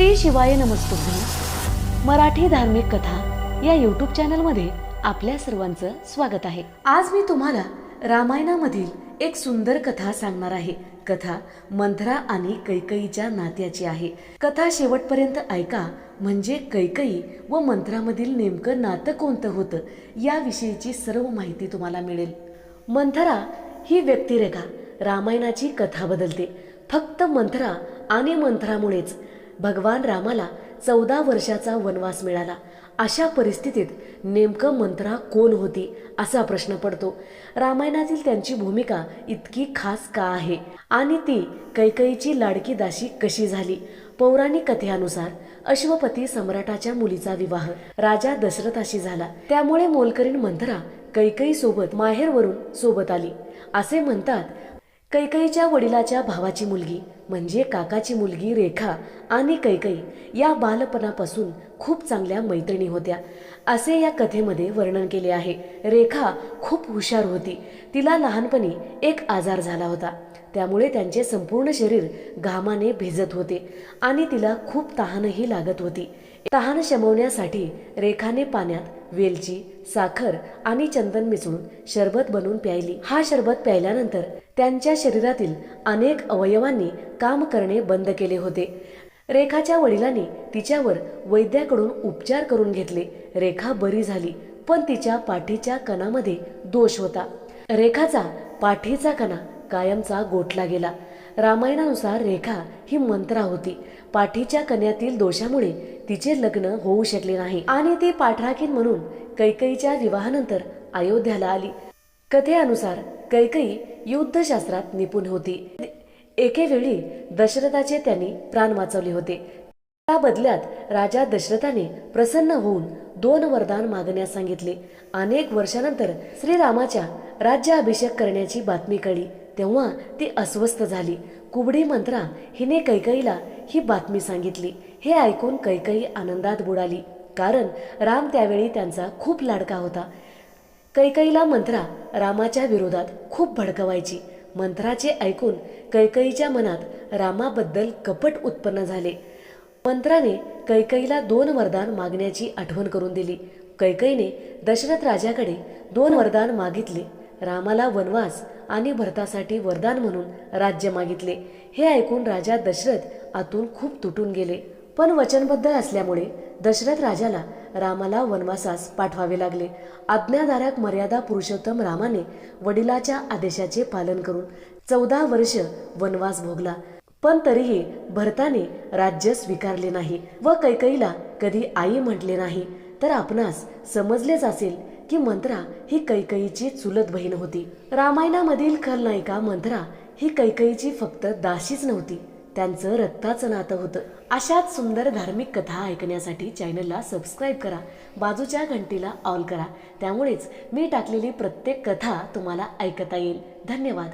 श्री शिवाय नमस्तुभ्य. मराठी धार्मिक कथा या यूट्यूब चॅनलमध्ये आपल्या सर्वांचं स्वागत आहे. आज मी तुम्हाला रामायणामधील एक सुंदर कथा सांगणार आहे. कथा मंथरा आणि कैकईच्या नात्याची आहे. कथा शेवटपर्यंत ऐका म्हणजे कैकई व मंथरामधील नेमकं नातं कोणतं होतं याविषयीची सर्व माहिती तुम्हाला मिळेल. मंथरा ही व्यक्तिरेखा रामायणाची कथा बदलते. फक्त मंथरा आणि मंथरामुळेच भगवान रामाला चौदा वर्षाचा वनवास मिळाला. अशा परिस्थितीत नेमकं मंत्रा कोण होती असा प्रश्न पडतो. रामायणातील त्यांची भूमिका इतकी खास का आहे? आणि ती कैकईची लाडकी दाशी कशी झाली? पौराणिक कथेनुसार अश्वपती सम्राटाच्या मुलीचा विवाह राजा दशरथाशी झाला. त्यामुळे मोलकरीण मंथरा कैकई सोबत माहेरवरून सोबत आली. असे म्हणतात कैकईच्या वडिलाच्या भावाची मुलगी म्हणजे काकाची मुलगी रेखा आणि कैकई या बालपणापासून खूप चांगल्या मैत्रिणी होत्या. असे या कथेमध्ये वर्णन केले आहे. रेखा खूप हुशार होती. तिला लहानपणी एक आजार झाला होता. त्यामुळे त्यांचे संपूर्ण शरीर घामाने भिजत होते आणि तिला खूप तहानही लागत होती. तहान शमवण्यासाठी रेखाने पाण्यात वेलची साखर आणि चंदन मिसळून शरबत बनवून प्यायली. हा शरबत प्यायल्यानंतर त्यांच्या शरीरातील अनेक अवयवांनी काम करणे बंद केले होते. रेखाच्या वडिलांनी तिच्यावर वैद्याकडून उपचार करून घेतले. रेखा बरी झाली पण तिच्या पाठीच्या कणामध्ये दोष होता. रेखाचा पाठीचा कणा कायमचा गोठला गेला. रामायणानुसार रेखा ही मंत्रा होती. पाठीच्या कण्यातील दोषामुळे तिचे लग्न होऊ शकले नाही. आणि ती पाठराखीन म्हणून कैकईच्या विवाहानंतर अयोध्याला आली. कथेनुसार कैकई युद्धशास्त्रात निपुण होती. एके वेळी दशरथाचे त्यांनी प्राण वाचवले होते. त्या बदल्यात राजा दशरथाने प्रसन्न होऊन दोन वरदान मागण्यास सांगितले. अनेक वर्षानंतर श्रीरामाच्या राज्याभिषेक करण्याची बातमी कळली. तेव्हा ती अस्वस्थ झाली. कुबडी मंत्रा हिने कैकईला ही बातमी सांगितली. हे ऐकून कैकई आनंदात बुडाली. कारण राम त्यावेळी त्यांचा खूप लाडका होता. कैकईला मंत्रा रामाच्या विरोधात खूप भडकवायची. मंत्राचे ऐकून कैकईच्या मनात रामाबद्दल कपट उत्पन्न झाले. मंत्राने कैकईला दोन वरदान मागण्याची आठवण करून दिली. कैकईने दशरथ राजाकडे दोन वरदान मागितले. रामाला वनवास आणि भरतासाठी वरदान म्हणून राज्य मागितले. हे ऐकून राजा दशरथ आतून खूप तुटून गेले. पण वचनबद्ध असल्यामुळे दशरथ राजाला रामाला वनवासास पाठवावे लागले. आज्ञाधारक मर्यादा पुरुषोत्तम रामाने वडिलाच्या आदेशाचे पालन करून चौदा वर्ष वनवास भोगला. पण तरीही भरताने राज्य स्वीकारले नाही व कैकईला कधी आई म्हटले नाही. तर आपणास समजलेच असेल की मंत्रा ही कैकईची चुलत बहीण होती. रामायणामधील खलनायिका मंत्रा ही कैकईची फक्त दाशीच नव्हती. त्यांचं रक्ताचं नातं होतं. अशाच सुंदर धार्मिक कथा ऐकण्यासाठी चॅनलला सबस्क्राईब करा. बाजूच्या घंटीला ऑल करा. त्यामुळेच मी टाकलेली प्रत्येक कथा तुम्हाला ऐकता येईल. धन्यवाद.